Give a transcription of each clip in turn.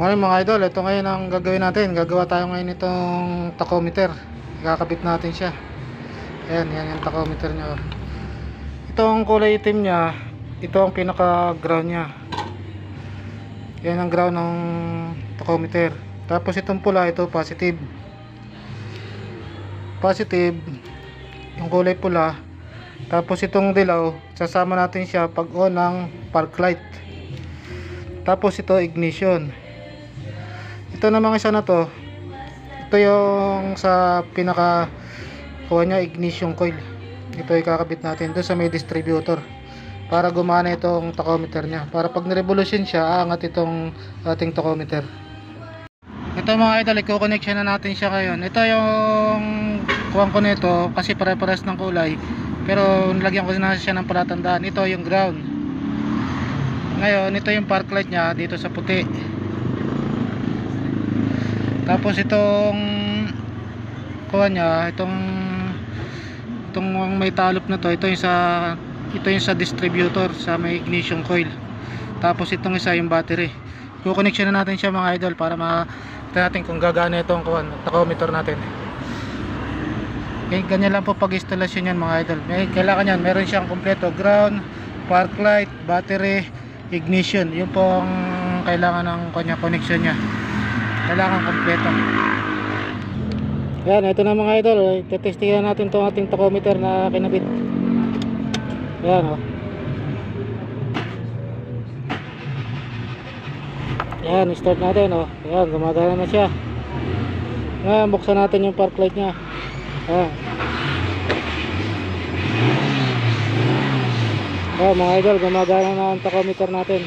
Ngayon mga idol, ito ngayon ang gagawin natin. Gagawa tayo ngayon itong tachometer. Ikakabit natin siya. Ayan, yan yung tachometer niya. Ito ang kulay itim niya. Ito ang pinaka ground niya. Yan ang ground ng tachometer. Tapos itong pula, ito positive. Positive, yung kulay pula. Tapos itong dilaw, sasama natin siya pag on ng park light. Tapos ito ignition. Ito namang isa na to. Ito yung sa pinaka kuha niya ignition coil. Ito ikakabit natin doon sa may distributor para gumana itong tachometer niya. Para pag nirevolution siya, aangat itong ating tachometer. Ito mga idol, i-connection na natin siya ngayon. Ito yung kuwang ko nito kasi pare-pares ng kulay. Pero nilagyan ko na siya ng palatandaan. Ito yung ground. Ngayon, ito yung park light niya dito sa puti. Tapos itong kuha niya, itong itong may talop na to, ito yung sa ito yung sa distributor sa may ignition coil. Tapos itong isa yung battery. Kukonnection na natin siya mga idol para ma natin kung gagana itong kuhan, tachometer natin. Okay, ganyan lang po pag-installation yan mga idol. May kailangan yan, meron siyang kompleto ground, park light, battery, ignition. Yun po ang kailangan ng kanya connection niya. Kailangan kompleto. Yan, ito na mga idol. Tetestingan natin itong ating tachometer na kinabit. Yan oh. Yan, start natin oh. Yan, gumagana na siya. Yan, buksan natin yung park light niya. Yan. Oh, mga idol, gumagana na ang tachometer natin.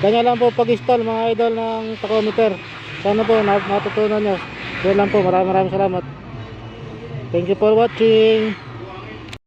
Ganyan lang po pag-install mga idol ng tachometer. Sana po nat- natutunan nyo. Yan lang po, maraming maraming salamat. Thank you for watching.